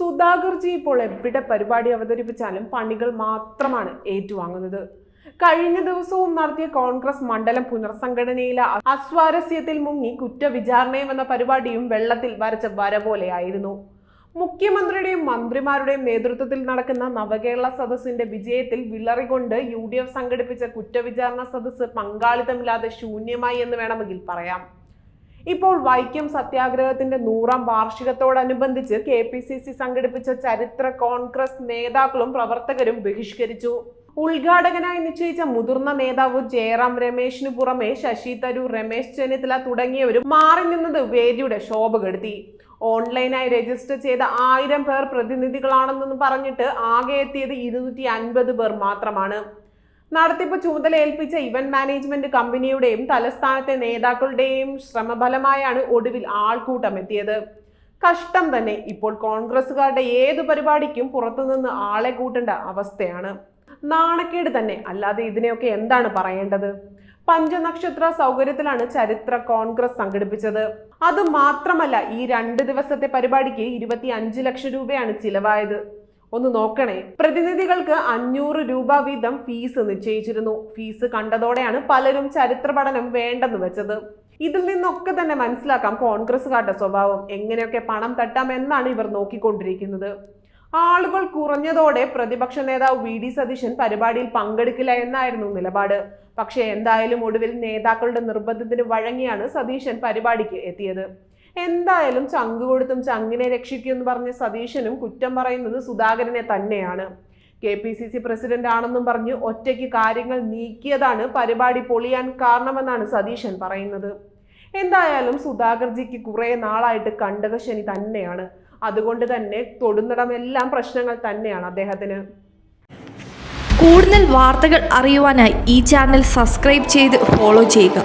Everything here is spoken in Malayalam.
സുധാകർജി ഇപ്പോൾ എവിടെ പരിപാടി അവതരിപ്പിച്ചാലും പണികൾ മാത്രമാണ് ഏറ്റുവാങ്ങുന്നത്. കഴിഞ്ഞ ദിവസവും നടത്തിയ കോൺഗ്രസ് മണ്ഡലം പുനർസംഘടനയിലെ അസ്വാരസ്യത്തിൽ മുങ്ങി കുറ്റവിചാരണയും എന്ന പരിപാടിയും വെള്ളത്തിൽ വരച്ച വര പോലെയായിരുന്നു. മുഖ്യമന്ത്രിയുടെയും മന്ത്രിമാരുടെയും നേതൃത്വത്തിൽ നടക്കുന്ന നവകേരള സദസ്സിന്റെ വിജയത്തിൽ വിളറികൊണ്ട് യു ഡി എഫ് സംഘടിപ്പിച്ച കുറ്റവിചാരണ സദസ്സ് പങ്കാളിത്തമില്ലാതെ ശൂന്യമായി എന്ന് വേണമെങ്കിൽ പറയാം. ഇപ്പോൾ വൈക്കം സത്യാഗ്രഹത്തിന്റെ നൂറാം വാർഷികത്തോടനുബന്ധിച്ച് കെ പി സി സി സംഘടിപ്പിച്ച ചരിത്ര കോൺഗ്രസ് നേതാക്കളും പ്രവർത്തകരും ബഹിഷ്കരിച്ചു. ഉദ്ഘാടകനായി നിശ്ചയിച്ച മുതിർന്ന നേതാവ് ജയറാം രമേശിനു പുറമെ ശശി തരൂർ രമേശ് ചെന്നിത്തല തുടങ്ങിയവരും മാറി നിന്നത് വേദിയുടെ ശോഭ കെടുത്തി ഓൺലൈനായി രജിസ്റ്റർ ചെയ്ത ആയിരം പേർ പ്രതിനിധികളാണെന്ന് പറഞ്ഞിട്ട് ആകെ എത്തിയത് ഇരുന്നൂറ്റി അൻപത് പേർ മാത്രമാണ്. നടത്തിപ്പ് ചുമതല ഏൽപ്പിച്ച ഇവന്റ് മാനേജ്മെന്റ് കമ്പനിയുടെയും തലസ്ഥാനത്തെ നേതാക്കളുടെയും ശ്രമഫലമായാണ് ഒടുവിൽ ആൾക്കൂട്ടം എത്തിയത്. കഷ്ടം തന്നെ ഇപ്പോൾ കോൺഗ്രസുകാരുടെ ഏതു പരിപാടിക്കും പുറത്തുനിന്ന് ആളെ കൂട്ടേണ്ട അവസ്ഥയാണ്. നാണക്കേട് തന്നെ അല്ലാതെ ഇതിനെയൊക്കെ എന്താണ് പറയേണ്ടത്? പഞ്ചനക്ഷത്ര സൗകര്യത്തിലാണ് ചരിത്ര കോൺഗ്രസ് സംഘടിപ്പിച്ചത്. അത് മാത്രമല്ല ഈ രണ്ട് ദിവസത്തെ പരിപാടിക്ക് ഇരുപത്തി ലക്ഷം രൂപയാണ് ചിലവായത്. ഒന്ന് നോക്കണേ. പ്രതിനിധികൾക്ക് അഞ്ഞൂറ് രൂപ വീതം ഫീസ് നിശ്ചയിച്ചിരുന്നു. ഫീസ് കണ്ടതോടെയാണ് പലരും ചരിത്ര പഠനം വേണ്ടെന്ന് വെച്ചത്. ഇതിൽ നിന്നൊക്കെ തന്നെ മനസ്സിലാക്കാം കോൺഗ്രസ്സുകാരുടെ സ്വഭാവം. എങ്ങനെയൊക്കെ പണം തട്ടാം എന്നാണ് ഇവർ നോക്കിക്കൊണ്ടിരിക്കുന്നത്. ആളുകൾ കുറഞ്ഞതോടെ പ്രതിപക്ഷ നേതാവ് വി ഡി സതീശൻ പരിപാടിയിൽ പങ്കെടുക്കില്ല എന്നായിരുന്നു നിലപാട്. പക്ഷേ എന്തായാലും ഒടുവിൽ നേതാക്കളുടെ നിർബന്ധത്തിന് വഴങ്ങിയാണ് സതീശൻ പരിപാടിക്ക് എത്തിയത്. എന്തായാലും ചങ്ക് കൊടുത്തും ചങ്ങിനെ രക്ഷിക്കുമെന്ന് പറഞ്ഞ സതീശനും കുറ്റം പറയുന്നത് സുധാകരനെ തന്നെയാണ്. K P C C president ആണെന്നും പറഞ്ഞ് ഒറ്റയ്ക്ക് കാര്യങ്ങൾ നീക്കിയതാണ് പരിപാടി പൊളിയാൻ കാരണമെന്നാണ് സതീശൻ പറയുന്നത്. എന്തായാലും സുധാകർജിക്ക് കുറെ നാളായിട്ട് കണ്ടകശനി തന്നെയാണ്. അതുകൊണ്ട് തന്നെ തൊടുന്നിടമെല്ലാം പ്രശ്നങ്ങൾ തന്നെയാണ് അദ്ദേഹത്തിന്. കൂടുതൽ വാർത്തകൾ അറിയുവാനായി ഈ ചാനൽ സബ്സ്ക്രൈബ് ചെയ്ത് ഫോളോ ചെയ്യുക.